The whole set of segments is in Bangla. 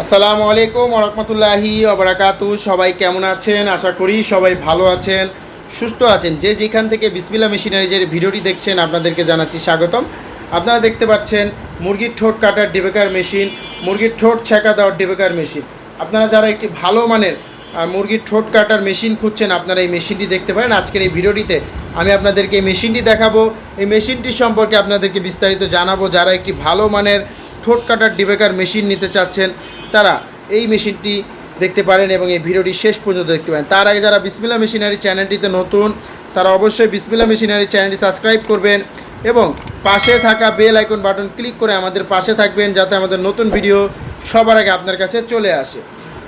আসসালামু আলাইকুম রহমতুল্লাহি অবরাকাতু সবাই কেমন আছেন? আশা করি সবাই ভালো আছেন, সুস্থ আছেন। যে যেখান থেকে বিসমিল্লা মেশিনারিজের ভিডিওটি দেখছেন, আপনাদেরকে জানাচ্ছি স্বাগতম। আপনারা দেখতে পাচ্ছেন মুরগির ঠোঁট কাটার ডিবেকার মেশিন, মুরগির ঠোঁট ছেঁকা দেওয়ার ডিবেকার মেশিন। আপনারা যারা একটি ভালো মানের মুরগির ঠোঁট কাটার মেশিন খুঁজছেন, আপনারা এই মেশিনটি দেখতে পারেন। আজকের এই ভিডিওটিতে আমি আপনাদেরকে এই মেশিনটি দেখাবো। এই মেশিনটি সম্পর্কে আপনাদেরকে বিস্তারিত জানাব। যারা একটি ভালো মানের ঠোঁট কাটার ডিবেকার মেশিন নিতে চাচ্ছেন তারা এই মেশিনটি দেখতে পারেন এবং এই ভিডিওটি শেষ পর্যন্ত দেখতে পারেন। তার আগে যারা বিসমিল্লা মেশিনারি চ্যানেলটিতে নতুন, তারা অবশ্যই বিসমিল্লা মেশিনারি চ্যানেলটি সাবস্ক্রাইব করবেন এবং পাশে থাকা বেল আইকন বাটন ক্লিক করে আমাদের পাশে থাকবেন যাতে আমাদের নতুন ভিডিও সবার আগে আপনার কাছে চলে আসে।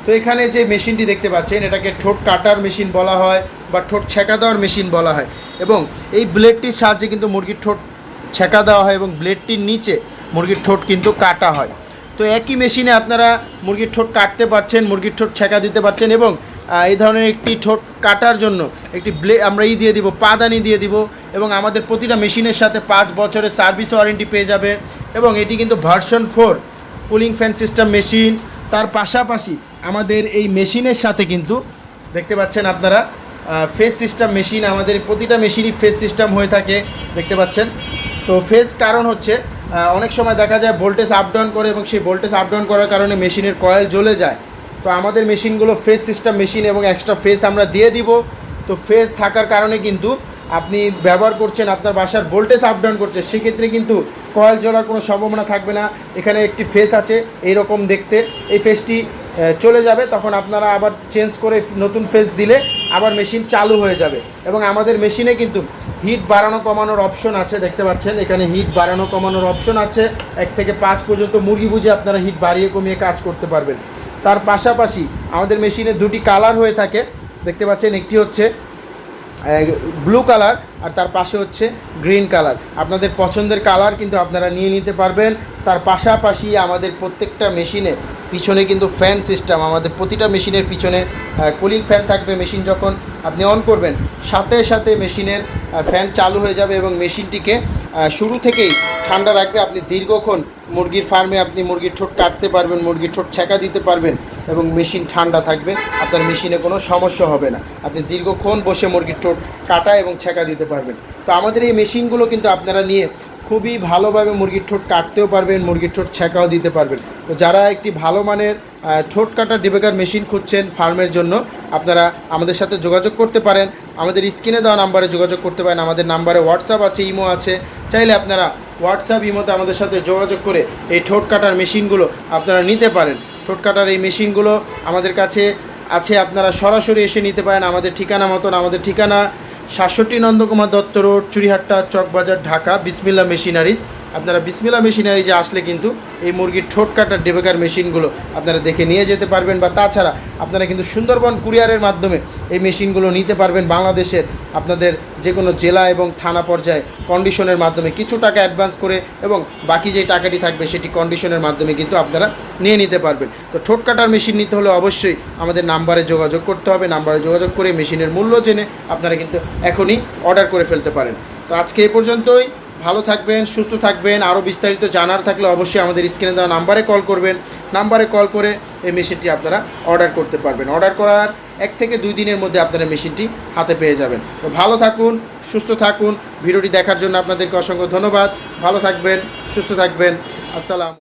তো এখানে যে মেশিনটি দেখতে পাচ্ছেন, এটাকে ঠোঁট কাটার মেশিন বলা হয় বা ঠোঁট ছেঁকা দেওয়ার মেশিন বলা হয় এবং এই ব্লেডটির সাহায্যে কিন্তু মুরগির ঠোঁট ছেঁকা দেওয়া হয় এবং ব্লেডটির নিচে মুরগির ঠোঁট কিন্তু কাটা হয়। তো একই মেশিনে আপনারা মুরগির ঠোঁট কাটতে পারছেন, মুরগির ঠোঁট ছেঁকা দিতে পারছেন এবং এই ধরনের একটি ঠোঁট কাটার জন্য একটি ব্লে আমরা ই দিয়ে দিব, পাদানি দিয়ে দিব এবং আমাদের প্রতিটা মেশিনের সাথে পাঁচ বছরের সার্ভিস ওয়ারেন্টি পেয়ে যাবে এবং এটি কিন্তু version four cooling fan system machine. তার পাশাপাশি আমাদের এই মেশিনের সাথে কিন্তু দেখতে পাচ্ছেন আপনারা ফেস সিস্টেম মেশিন, আমাদের প্রতিটা মেশিনই ফেস সিস্টেম হয়ে থাকে, দেখতে পাচ্ছেন। তো ফেস কারণ হচ্ছে অনেক সময় দেখা যায় ভোল্টেজ আপ ডাউন করে এবং সেই ভোল্টেজ আপ ডাউন করার কারণে মেশিনের কয়েল জ্বলে যায়। তো আমাদের মেশিনগুলো ফেস সিস্টেম মেশিন এবং এক্সট্রা ফেস আমরা দিয়ে দিব। তো ফেস থাকার কারণে কিন্তু আপনি ব্যবহার করছেন আপনার বাসার ভোল্টেজ আপ ডাউন করছে। সেক্ষেত্রে কিন্তু কয়েল জ্বলার কোনো সম্ভাবনা থাকবে না। এখানে একটি ফেস আছে এই রকম দেখতে। এই ফেসটি চলে যাবে, তখন আপনারা আবার চেঞ্জ করে নতুন ফেস দিলে আবার মেশিন চালু হয়ে যাবে। এবং আমাদের মেশিনে কিন্তু হিট বাড়ানো কমানোর অপশন আছে, দেখতে পাচ্ছেন, এখানে হিট বাড়ানো কমানোর অপশন আছে। এক থেকে পাঁচ পর্যন্ত মুরগি বুঝে আপনারা হিট বাড়িয়ে কমিয়ে কাজ করতে পারবেন। তার পাশাপাশি আমাদের মেশিনে দুটি কালার হয়ে থাকে, দেখতে পাচ্ছেন, একটি হচ্ছে ব্লু কালার আর তার পাশে হচ্ছে গ্রিন কালার। আপনাদের পছন্দের কালার কিন্তু আপনারা নিয়ে নিতে পারবেন। তার পাশাপাশি আমাদের প্রত্যেকটা মেশিনে পিছনে কিন্তু ফ্যান সিস্টেম, আমাদের প্রতিটা মেশিনের পিছনে কুলিং ফ্যান থাকবে। মেশিন যখন আপনি অন করবেন। সাথে সাথে মেশিনের ফ্যান চালু হয়ে যাবে এবং মেশিনটিকে শুরু থেকেই ঠান্ডা রাখবে। আপনি দীর্ঘক্ষণ মুরগির ফার্মে আপনি মুরগির ঠোঁট কাটতে পারবেন, মুরগির ঠোঁট ছেঁকা দিতে পারবেন এবং মেশিন ঠান্ডা থাকবে। আপনার মেশিনে কোনো সমস্যা হবে না। আপনি দীর্ঘক্ষণ বসে মুরগির ঠোঁট কাটা এবং ছেঁকা দিতে পারবেন। তো আমাদের এই মেশিনগুলো কিন্তু আপনারা নিয়ে খুবই ভালোভাবে মুরগির ঠোঁট কাটতেও পারবেন, মুরগির ঠোঁট ছেঁকাও দিতে পারবেন। তো যারা একটি ভালো মানের ঠোঁট কাটার ডিবেকার মেশিন খুঁজছেন ফার্মের জন্য, আপনারা আমাদের সাথে যোগাযোগ করতে পারেন। আমাদের স্ক্রিনে দেওয়া নাম্বারে যোগাযোগ করতে পারেন। আমাদের নাম্বারে হোয়াটসঅ্যাপ আছে, ইমো আছে। চাইলে আপনারা হোয়াটসঅ্যাপ ইমোতে আমাদের সাথে যোগাযোগ করে এই ঠোঁট কাটার মেশিনগুলো আপনারা নিতে পারেন। ঠোঁট কাটার এই মেশিনগুলো আমাদের কাছে আছে, আপনারা সরাসরি এসে নিতে পারেন। আমাদের ঠিকানা মতন, আমাদের ঠিকানা সাতষট্টি নন্দকুমার দত্ত রোড চুরিহাট্টা চকবাজার ঢাকা বিসমিল্লা মেশিনারিজ। আপনারা বিসমিলা মেশিনারি যে আসলে কিন্তু এই মুরগির ঠোঁট কাটার ডেবেকার মেশিনগুলো আপনারা দেখে নিয়ে যেতে পারবেন বা তাছাড়া আপনারা কিন্তু সুন্দরবন কুরিয়ারের মাধ্যমে এই মেশিনগুলো নিতে পারবেন বাংলাদেশের আপনাদের যে কোনো জেলা এবং থানা পর্যায়ে কন্ডিশনের মাধ্যমে কিছু টাকা অ্যাডভান্স করে এবং বাকি যে টাকাটি থাকবে সেটি কন্ডিশনের মাধ্যমে কিন্তু আপনারা নিয়ে নিতে পারবেন। তো ঠোঁট কাটার মেশিন নিতে হলে অবশ্যই আমাদের নাম্বারে যোগাযোগ করতে হবে। নাম্বারে যোগাযোগ করে মেশিনের মূল্য জেনে আপনারা কিন্তু এখনই অর্ডার করে ফেলতে পারেন। তো আজকে এই পর্যন্তই। ভালো থাকবেন, সুস্থ থাকবেন। আরও বিস্তারিত জানার থাকলে অবশ্যই আমাদের স্ক্রিনে দেওয়া নাম্বারে কল করবেন। নাম্বারে কল করে এই মেশিনটি আপনারা অর্ডার করতে পারবেন। অর্ডার করার এক থেকে দুই দিনের মধ্যে আপনারা মেশিনটি হাতে পেয়ে যাবেন। তো ভালো থাকুন, সুস্থ থাকুন। ভিডিওটি দেখার জন্য আপনাদেরকে অসংখ্য ধন্যবাদ। ভালো থাকবেন, সুস্থ থাকবেন। আসসালাম।